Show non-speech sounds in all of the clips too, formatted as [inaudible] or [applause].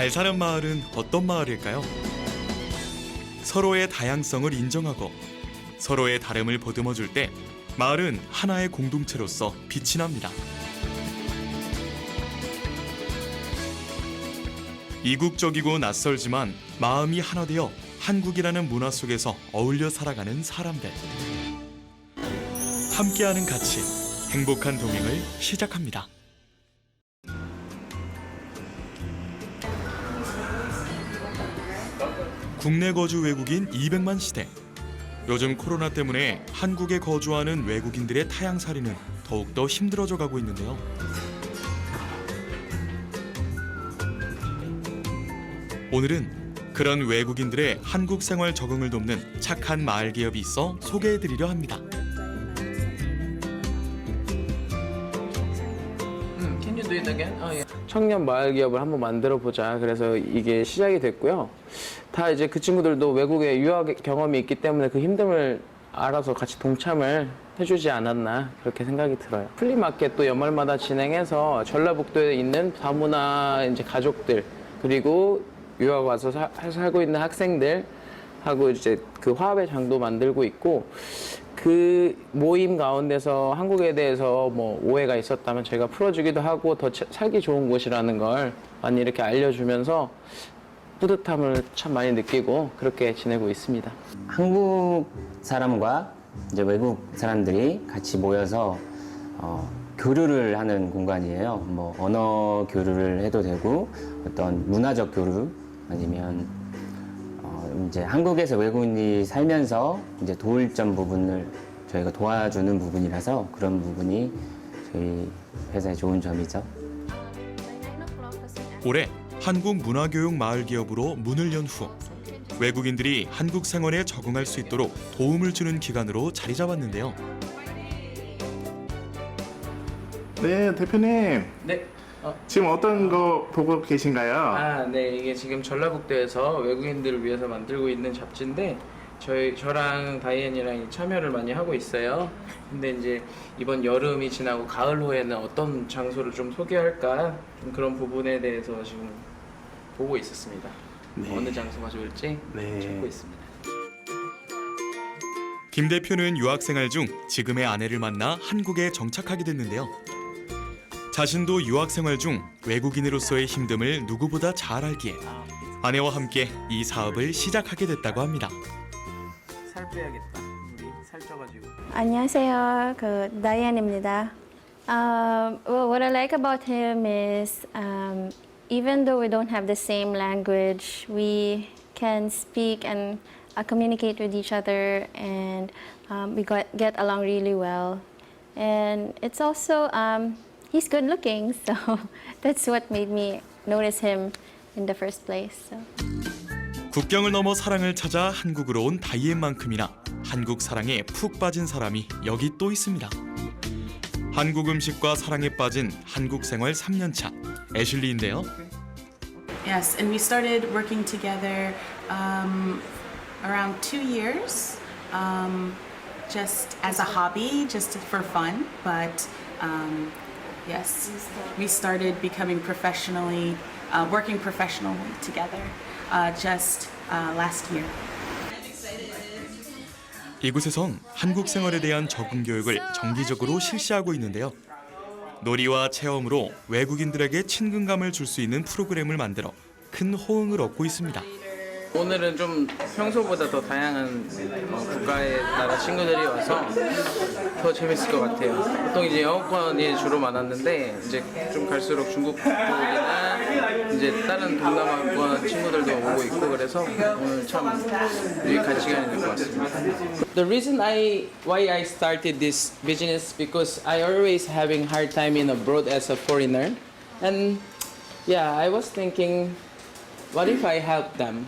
잘 사는 마을은 어떤 마을일까요? 서로의 다양성을 인정하고 서로의 다름을 보듬어 줄 때 마을은 하나의 공동체로서 빛이 납니다. 이국적이고 낯설지만 마음이 하나 되어 한국이라는 문화 속에서 어울려 살아가는 사람들. 함께하는 가치, 행복한 동행을 시작합니다. 국내 거주 외국인 200만 시대. 요즘 코로나 때문에 한국에 거주하는 외국인들의 타향살이는 더욱더 힘들어져 가고 있는데요. 오늘은 그런 외국인들의 한국 생활 적응을 돕는 착한 마을 기업이 있어 소개해 드리려 합니다. Can you do it again? Oh yeah. 청년 마을 기업을 한번 만들어 보자. 그래서 이게 시작이 됐고요. 다 이제 그 친구들도 외국에 유학 경험이 있기 때문에 그 힘듦을 알아서 같이 동참을 해주지 않았나 그렇게 생각이 들어요. 플리마켓 도 연말마다 진행해서 전라북도에 있는 다문화 이제 가족들 그리고 유학 와서 사- 살고 있는 학생들 하고 이제 그 화합의 장도 만들고 있고 그 모임 가운데서 한국에 대해서 뭐 오해가 있었다면 제가 풀어주기도 하고 더 차- 살기 좋은 곳이라는 걸 많이 이렇게 알려주면서 뿌듯함을 참 많이 느끼고 그렇게 지내고 있습니다. 한국 사람과 이제 외국 사람들이 같이 모여서 어, 교류를 하는 공간이에요. 뭐 언어 교류를 해도 되고 어떤 문화적 교류 아니면 어, 이제 한국에서 외국인이 살면서 이제 도울 점 부분을 저희가 도와주는 부분이라서 그런 부분이 저희 회사의 좋은 점이죠. 올해 한국 문화교육 마을 기업으로 문을 연 후 외국인들이 한국 생활에 적응할 수 있도록 도움을 주는 기관으로 자리 잡았는데요. 네, 대표님. 네. 어, 지금 어떤 거 보고 계신가요? 아, 네. 이게 지금 전라북도에서 외국인들을 위해서 만들고 있는 잡지인데 저희 저랑 다이앤이랑 참여를 많이 하고 있어요. 근데 이제 이번 여름이 지나고 가을 후에는 어떤 장소를 좀 소개할까 좀 그런 부분에 대해서 지금 보고 있었습니다. 네. 어느 장소가 좋을지 네. 찾고 있습니다. 김 대표는 유학 생활 중 지금의 아내를 만나 한국에 정착하게 됐는데요. 자신도 유학 생활 중 외국인으로서의 힘듦을 누구보다 잘 알기에 아내와 함께 이 사업을 시작하게 됐다고 합니다. 살 빼야겠다. 우리 살쪄가지고. 안녕하세요. 그 다이안입니다. Um, well, what I like about him is um, even though we don't have the same language, we can speak and uh, communicate with each other, and um, we got, get along really well. And it's also um, he's good looking, so that's what made me notice him in the first place. So. 국경을 넘어 사랑을 찾아 한국으로 온 다이앤만큼이나 한국 사랑에 푹 빠진 사람이 여기 또 있습니다. 한국 음식과 사랑에 빠진 한국 생활 3년차 애슐리인데요. Yes, and we started working together um, around two years, um, just as a hobby, just for fun. But um, yes, we started becoming professionally, uh, working professionally together uh, just uh, last year. 이곳에선 한국 생활에 대한 적응 교육을 정기적으로 실시하고 있는데요. 놀이와 체험으로 외국인들에게 친근감을 줄 수 있는 프로그램을 만들어 큰 호응을 얻고 있습니다. 오늘은 좀 평소보다 더 다양한 어, 국가의 나라 친구들이 와서 더 재밌을 것 같아요. 보통 이제 영어권이 주로 많았는데 이제 좀 갈수록 중국 쪽이나 이제 다른 동남아권 친구들도 오고 있고 그래서 오늘 참 유익한 시간이 될 것 같습니다. The reason I why I started this business because I always having hard time in abroad as a foreigner, and yeah, I was thinking what if I help them?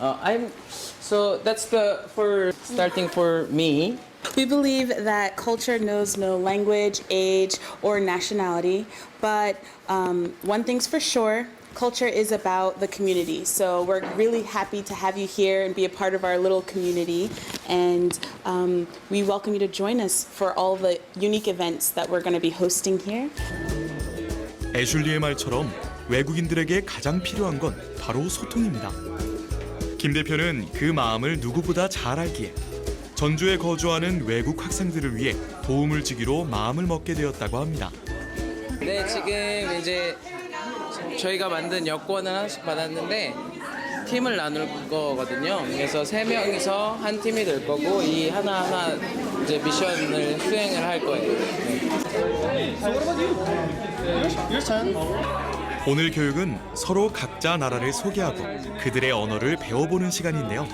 Uh, I'm so that's the for starting for me. We believe that culture knows no language, age, or nationality, but um, one thing's for sure. Culture is about the community. So we're really happy to have you here and be a part of our little community. And um, we welcome you to join us for all the unique events that we're going to be hosting here. 애슐리의 말처럼 외국인들에게 가장 필요한 건 바로 소통입니다. 김 대표는 그 마음을 누구보다 잘 알기에 전주에 거주하는 외국 학생들을 위해 도움을 주기로 마음을 먹게 되었다고 합니다. 네, 지금 이제 저희가 만든 여권을 하나씩 받았는데 팀을 나눌 거거든요. 그래서 세 명이서 한 팀이 될 거고 이 하나 하나 이제 미션을 수행을 할 거예요. 네. 오늘 교육은 서로 각자 나라를 소개하고 그들의 언어를 배워보는 시간인데요.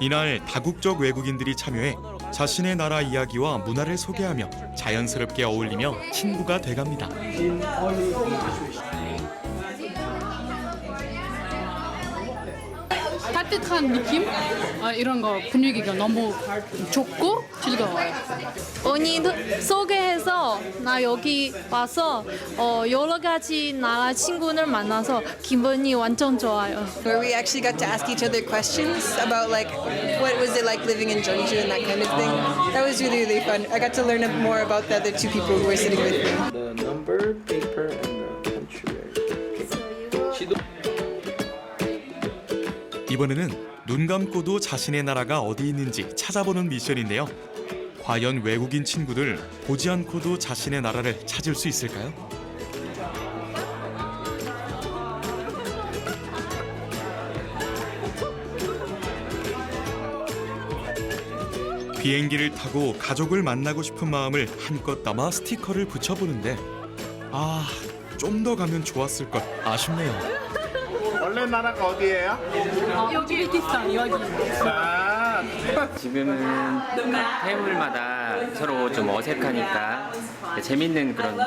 이날 다국적 외국인들이 참여해 자신의 나라 이야기와 문화를 소개하며 자연스럽게 어울리며 친구가 돼갑니다. 따뜻한 느낌 아, 이런 거 분위기가 너무 좋고 즐거워요. 언니 소개해서 나 여기 와서 어, 여러 가지 나라 친구들 만나서 기분이 완전 좋아요. where we actually got to ask each other questions about like what was it like living in Jeonju and that kind of thing. That was really really fun. I got to learn more about the other two people who were sitting with me. The number, paper, and 이번에는 눈 감고도 자신의 나라가 어디 있는지 찾아보는 미션인데요. 과연 외국인 친구들 보지 않고도 자신의 나라를 찾을 수 있을까요? 비행기를 타고 가족을 만나고 싶은 마음을 한껏 담아 스티커를 붙여보는데 아, 좀 더 가면 좋았을 것 아쉽네요. 원래 나라가 어디예요? 우즈베키스탄 여기. 아, 지금은 각 테이블마다 서로 좀 어색하니까 재밌는 그런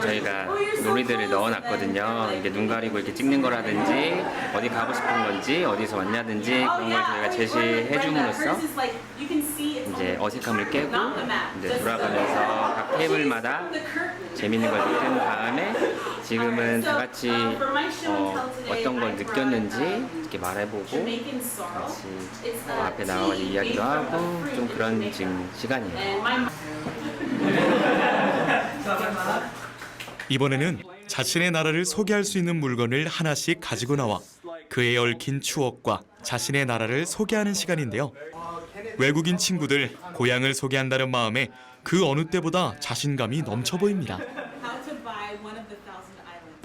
저희가 놀이들을 넣어놨거든요. 이게 눈 가리고 이렇게 찍는 거라든지 어디 가고 싶은 건지 어디서 왔냐든지 그런 걸 저희가 제시해 줌으로써 이제 어색함을 깨고 이제 돌아가면서 각 테이블마다 재밌는 걸 느낀 다음에 지금은 다 같이 어, 어떤 걸 느꼈는지 이렇게 말해보고 같이 어, 앞에 나와서 이야기도 하고 좀 그런 지금 시간이에요. [laughs] 이번에는 자신의 나라를 소개할 수 있는 물건을 하나씩 가지고 나와 그에 얽힌 추억과 자신의 나라를 소개하는 시간인데요. 외국인 친구들 고향을 소개한다는 마음에 그 어느 때보다 자신감이 넘쳐 보입니다.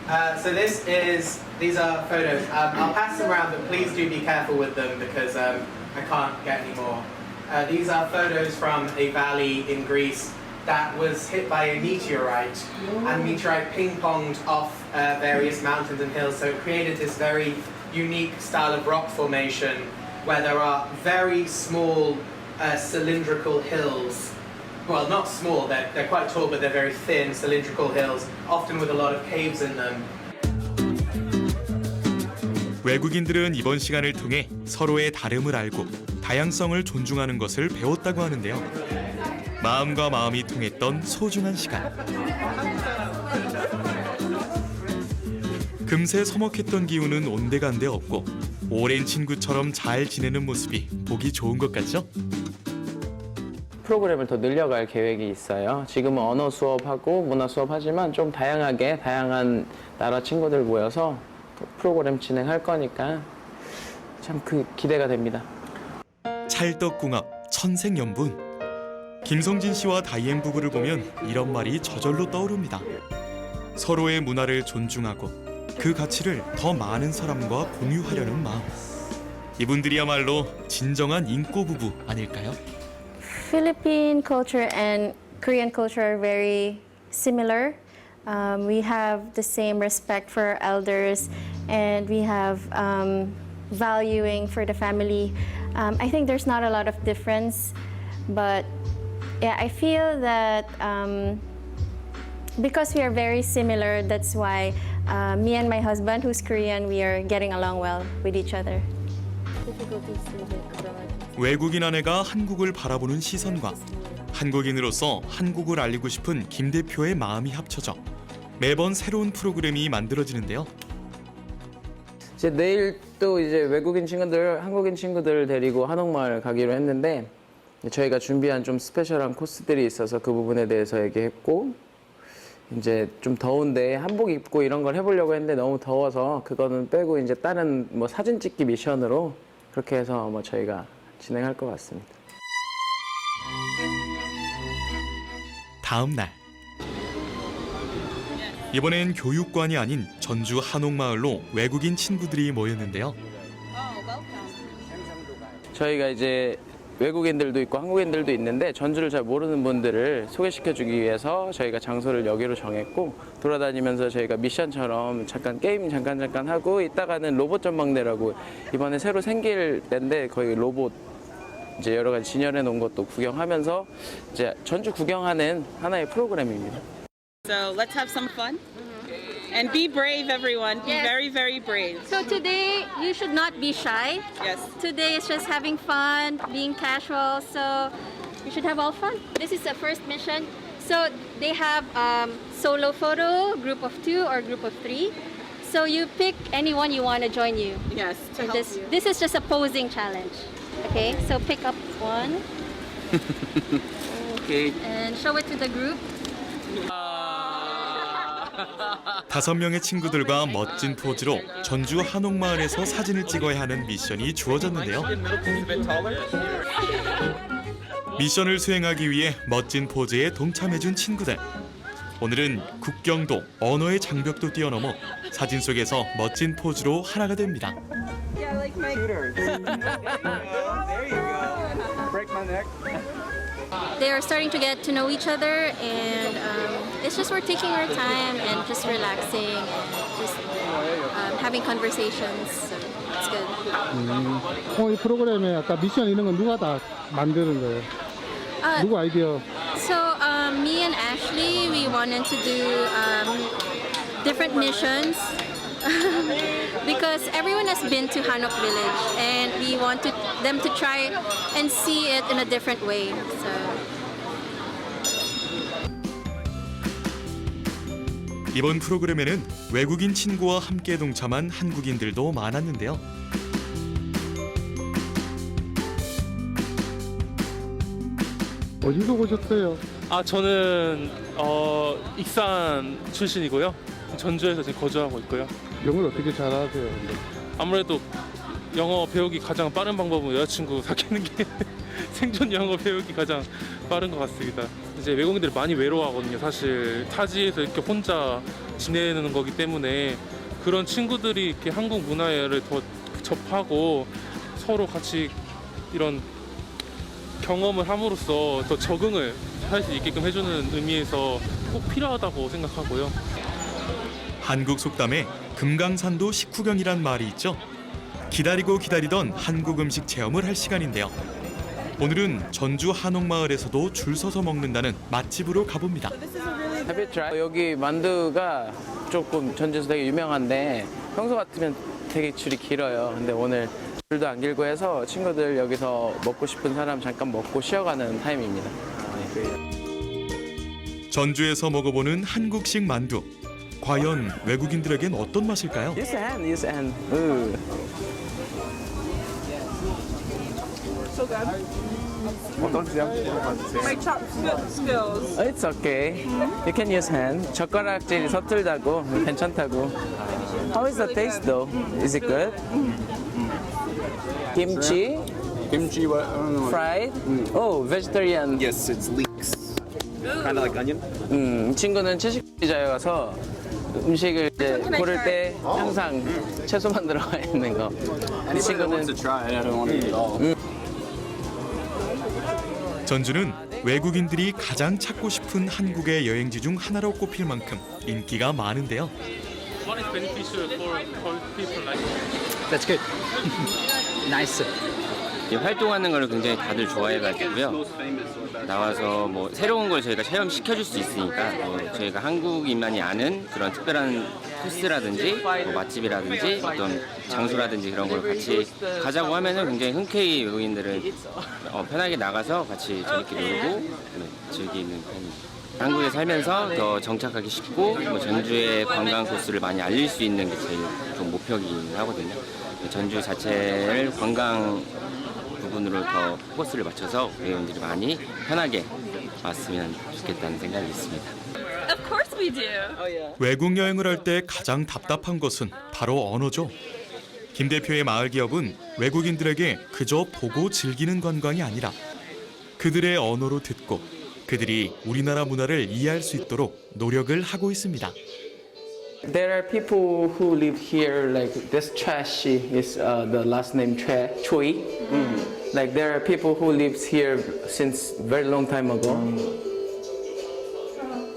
Uh, so this is these are photos. Um, I'll pass them around, but please do be careful with them because um, I can't get any more. Uh, these are photos from a valley in Greece that was hit by a meteorite, and meteorite ping-ponged off uh, various mountains and hills. So it created this very unique style of rock formation where there are very small uh, cylindrical hills well, not small, they're, they're quite tall, but they're very thin, cylindrical hills, often with a lot of caves in them. 외국인들은 이번 시간을 통해 서로의 다름을 알고 다양성을 존중하는 것을 배웠다고 하는데요. 마음과 마음이 통했던 소중한 시간. 금세 서먹했던 기운은 온데간데 없고 오랜 친구처럼 잘 지내는 모습이 보기 좋은 것 같죠? 프로그램을 더 늘려갈 계획이 있어요. 지금은 언어 수업하고 문화 수업하지만 좀 다양하게 다양한 나라 친구들 모여서 프로그램 진행할 거니까 참 그 기대가 됩니다. 찰떡궁합 천생연분 김성진 씨와 다이앤 부부를 보면 이런 말이 저절로 떠오릅니다 서로의 문화를 존중하고 그 가치를 더 많은 사람과 공유하려는 마음 이분들이야말로 진정한 인꼬 부부 아닐까요? Philippine culture and Korean culture are very similar. Um, we have the same respect for our elders, and we have um, valuing for the family. Um, I think there's not a lot of difference, but yeah, I feel that um, because we are very similar, that's why uh, me and my husband, who's Korean, we are getting along well with each other. 외국인 아내가 한국을 바라보는 시선과 한국인으로서 한국을 알리고 싶은 김 대표의 마음이 합쳐져 매번 새로운 프로그램이 만들어지는데요. 이제 내일 또 이제 외국인 친구들, 한국인 친구들 데리고 한옥마을 가기로 했는데 저희가 준비한 좀 스페셜한 코스들이 있어서 그 부분에 대해서 얘기했고 이제 좀 더운데 한복 입고 이런 걸 해보려고 했는데 너무 더워서 그거는 빼고 이제 다른 뭐 사진 찍기 미션으로 그렇게 해서 뭐 저희가 진행할 것 같습니다. 다음 날 이번엔 교육관이 아닌 전주 한옥마을로 외국인 친구들이 모였는데요. 저희가 이제 외국인들도 있고 한국인들도 있는데 전주를 잘 모르는 분들을 소개시켜 주기 위해서 저희가 장소를 여기로 정했고 돌아다니면서 저희가 미션처럼 잠깐 게임 잠깐 잠깐 하고 이따가는 로봇 전망대라고 이번에 새로 생길 때인데 거기 로봇 이제 여러 가지 진열해 놓은 것도 구경하면서 이제 전주 구경하는 하나의 프로그램입니다. So let's have some fun. And be brave, everyone. Be yes. very, very brave. So today, you should not be shy. Yes. Today is just having fun, being casual. So you should have all fun. This is the first mission. So they have um, solo photo, group of two, or group of three. So you pick anyone you want to join you. Yes, to this, you. This is just a posing challenge. Okay, so pick up one. [laughs] okay. And show it to the group. Uh 다섯 명의 친구들과 멋진 포즈로 전주 한옥마을에서 사진을 찍어야 하는 미션이 주어졌는데요. 미션을 수행하기 위해 멋진 포즈에 동참해준 친구들. 오늘은 국경도 언어의 장벽도 뛰어넘어 사진 속에서 멋진 포즈로 하나가 됩니다. [laughs] They are starting to get to know each other, and um, it's just we're taking our time and just relaxing and just um, having conversations. So it's good. 어, 이 프로그램에 아까 미션 이런 건 누가 다 만드는 거예요? Uh, 누구 아이디어? So um, me and Ashley, we wanted to do um, different missions [laughs] because everyone has been to Hanok Village, and we want to, them to try and see it in a different way. So. 이번 프로그램에는 외국인 친구와 함께 동참한 한국인들도 많았는데요. 어디서 오셨어요? 아 저는 어 익산 출신이고요. 전주에서 지금 거주하고 있고요. 영어를 어떻게 잘하세요? 근데? 아무래도 영어 배우기 가장 빠른 방법은 여자친구 사귀는 게 [laughs] 생존 영어 배우기 가장 빠른 것 같습니다. 이제 외국인들이 많이 외로워하거든요. 사실 타지에서 이렇게 혼자 지내는 거기 때문에 그런 친구들이 이렇게 한국 문화를 더 접하고 서로 같이 이런 경험을 함으로써 더 적응을 할 수 있게끔 해주는 의미에서 꼭 필요하다고 생각하고요. 한국 속담에 금강산도 식후경이란 말이 있죠. 기다리고 기다리던 한국 음식 체험을 할 시간인데요. 오늘은 전주 한옥마을에서도 줄 서서 먹는다는 맛집으로 가봅니다. 여기 만두가 조금 전주에서 되게 유명한데 평소 같으면 되게 줄이 길어요. 근데 오늘 줄도 안 길고 해서 친구들 여기서 먹고 싶은 사람 잠깐 먹고 쉬어가는 타임입니다. 전주에서 먹어보는 한국식 만두. 과연 외국인들에겐 어떤 맛일까요? Use hand, use hand. 으. My chopstick skills. It's okay. You can use hand. 젓가락질이 서툴다고 괜찮다고. How is the taste though? Is it good? Kimchi? Kimchi, what? Fried? Oh, vegetarian. Yes, it's leeks. Kind of like onion. 음, 이 친구는 채식주의자여서 음식을 이제 고를 때 항상 채소만 들어가 있는 거. 이 친구는 try it, I don't want to eat it all. 전주는 외국인들이 가장 찾고 싶은 한국의 여행지 중 하나로 꼽힐 만큼 인기가 많은데요. What is beneficial for, for people like That's good. nice. 활동하는 걸 굉장히 다들 좋아해가지고요. 나와서 뭐 새로운 걸 저희가 체험시켜줄 수 있으니까 뭐 저희가 한국인만이 아는 그런 특별한 코스라든지 뭐 맛집이라든지 어떤 장소라든지 그런 걸 같이 가자고 하면은 굉장히 흔쾌히 외국인들은 어, 편하게 나가서 같이 재밌게 놀고 네, 즐기는 편입니다. 한국에 살면서 더 정착하기 쉽고 뭐 전주의 관광 코스를 많이 알릴 수 있는 게 제일 좀 목표이긴 하거든요. 전주 자체를 관광 부분으로 더 포커스를 맞춰서 외국인들이 많이 편하게 왔으면 좋겠다는 생각이 있습니다. Of course we we do. 외국 여행을 할 때 가장 답답한 것은 바로 언어죠. 김 대표의 마을 기업은 외국인들에게 그저 보고 즐기는 관광이 아니라 그들의 언어로 듣고 그들이 우리나라 문화를 이해할 수 있도록 노력을 하고 있습니다. There are people who live here, like this trash is uh, the last name Choi. Choi. Like there are people who lives here since very long time ago.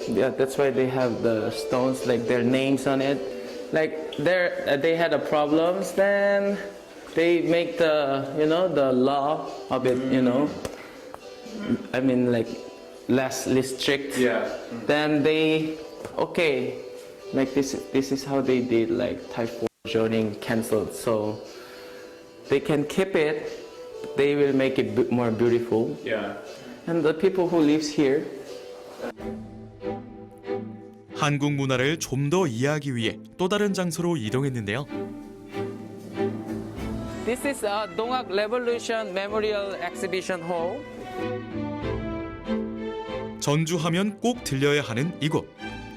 Yeah, that's why they have the stones, like their names on it. Like there, uh, they had a problems, then they make the, you know, the law of it, you know. I mean, like less strict. Yeah. Then they, okay, like this. This is how they did like type 4 zoning canceled. So they can keep it. They will make it b- more beautiful. Yeah. And the people who lives here, 한국 문화를 좀 더 이해하기 위해 또 다른 장소로 이동했는데요. This is uh, Dongak Revolution Memorial Exhibition Hall. 전주하면 꼭 들려야 하는 이곳.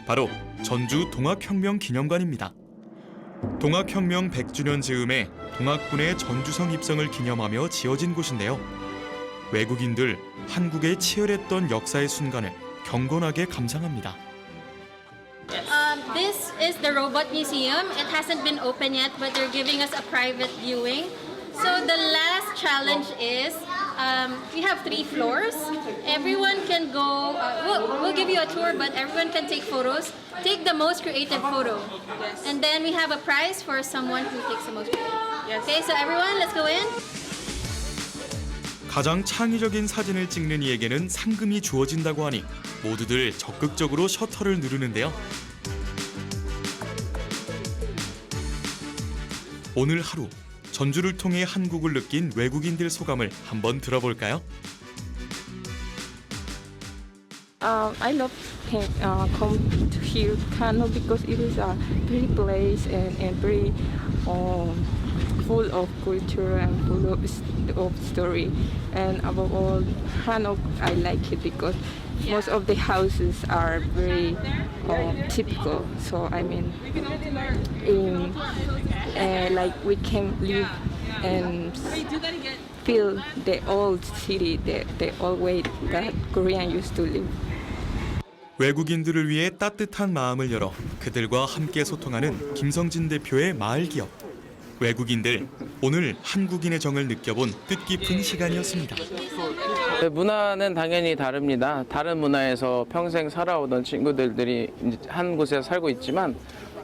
바로 전주 동학혁명 기념관입니다. 동학혁명 100주년 즈음에 동학군의 전주성 입성을 기념하며 지어진 곳인데요. 외국인들 한국의 치열했던 역사의 순간을 경건하게 감상합니다. Um, this is the robot museum. It hasn't been open yet, but they're giving us a private viewing. So the last challenge is um, we have three floors. Everyone can go. Uh, we'll, we'll give you a tour, but everyone can take photos. Take the most creative photo, and then we have a prize for someone who takes the most creative. Okay, so everyone, let's go in. 가장 창의적인 사진을 찍는 이에게는 상금이 주어진다고 하니 모두들 적극적으로 셔터를 누르는데요. 오늘 하루 전주를 통해 한국을 느낀 외국인들 소감을 한번 들어볼까요? Um, I love can, uh, come to here Kano because it is a pretty place and, and very um, full of culture and full of, of story. And above all, Hanok, I like it because most of the houses are very um, typical. So I mean, in uh, like we can live and feel the old city, the, the old way that Korean used to live. 외국인들을 위해 따뜻한 마음을 열어 그들과 함께 소통하는 김성진 대표의 마을 기업. 외국인들 오늘 한국인의 정을 느껴본 뜻깊은 시간이었습니다. 네, 문화는 당연히 다릅니다. 다른 문화에서 평생 살아오던 친구들이 이제 한 곳에 살고 있지만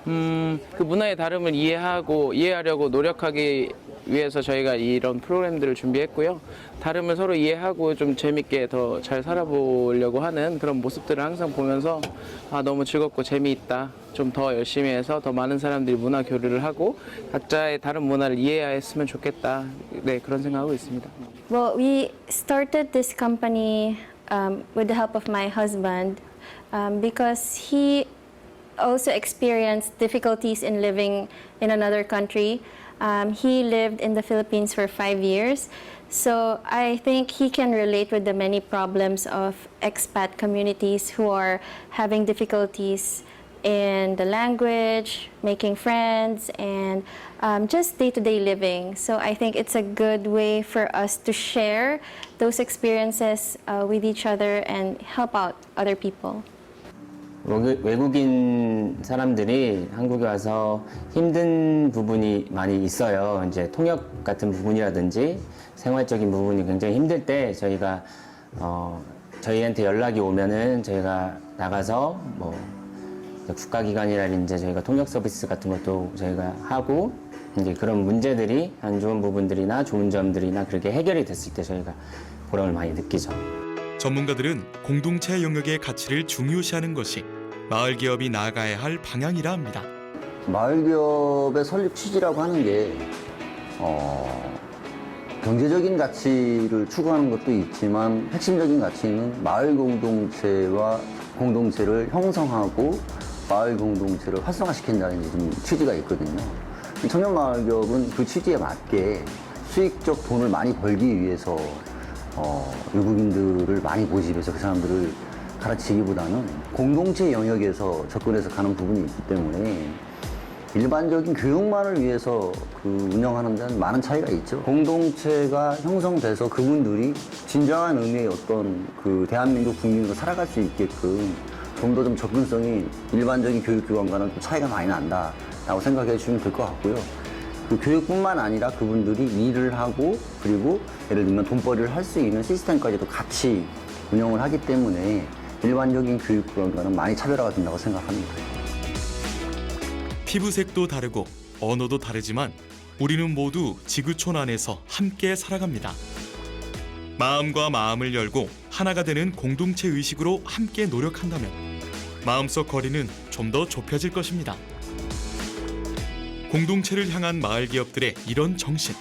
음, 그 문화의 다름을 이해하고 이해하려고 노력하기 위해서 저희가 이런 프로그램들을 준비했고요. 다름을 서로 이해하고 좀 재밌게 더 잘 살아보려고 하는 그런 모습들을 항상 보면서 아, 너무 즐겁고 재미있다. 좀 더 열심히 해서 더 많은 사람들이 문화 교류를 하고 각자의 다른 문화를 이해했으면 좋겠다. 네, 그런 생각하고 있습니다. Well, we started this company um, with the help of my husband um, because he also experienced difficulties in living in another country. Um, he lived in the Philippines for five years. So I think he can relate with the many problems of expat communities who are having difficulties in the language, making friends, and um, just day to day living. So I think it's a good way for us to share those experiences uh, with each other and help out other people. 외국- 외국인 사람들이 한국에 와서 힘든 부분이 많이 있어요. 이제 통역 같은 부분이라든지 생활적인 부분이 굉장히 힘들 때 저희가 어, 저희한테 연락이 오면은 저희가 나가서 뭐 이제 국가기관이라든지 저희가 통역 서비스 같은 것도 저희가 하고 이제 그런 문제들이 안 좋은 부분들이나 좋은 점들이나 그렇게 해결이 됐을 때 저희가 보람을 많이 느끼죠. 전문가들은 공동체 영역의 가치를 중요시하는 것이 마을 기업이 나아가야 할 방향이라 합니다. 마을 기업의 설립 취지라고 하는 게 어, 경제적인 가치를 추구하는 것도 있지만 핵심적인 가치는 마을 공동체와 공동체를 형성하고 마을 공동체를 활성화시킨다는 좀 취지가 있거든요. 이 청년마을기업은 그 취지에 맞게 수익적 돈을 많이 벌기 위해서 어, 외국인들을 많이 모집해서 그 사람들을 가르치기보다는 공동체 영역에서 접근해서 가는 부분이 있기 때문에 일반적인 교육만을 위해서 그 운영하는 데는 많은 차이가 있죠. 공동체가 형성돼서 그분들이 진정한 의미의 어떤 그 대한민국 국민으로 살아갈 수 있게끔 좀 더 좀 접근성이 일반적인 교육기관과는 좀 차이가 많이 난다라고 생각해 주시면 될 것 같고요. 그 교육뿐만 아니라 그분들이 일을 하고 그리고 예를 들면 돈벌이를 할 수 있는 시스템까지도 같이 운영을 하기 때문에 일반적인 교육기관과는 많이 차별화가 된다고 생각합니다. 피부색도 다르고 언어도 다르지만 우리는 모두 지구촌 안에서 함께 살아갑니다. 마음과 마음을 열고 하나가 되는 공동체 의식으로 함께 노력한다면 마음속 거리는 좀 더 좁혀질 것입니다. 공동체를 향한 마을 기업들의 이런 정신,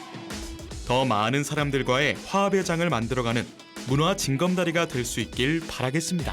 더 많은 사람들과의 화합의 장을 만들어가는 문화 징검다리가 될 수 있길 바라겠습니다.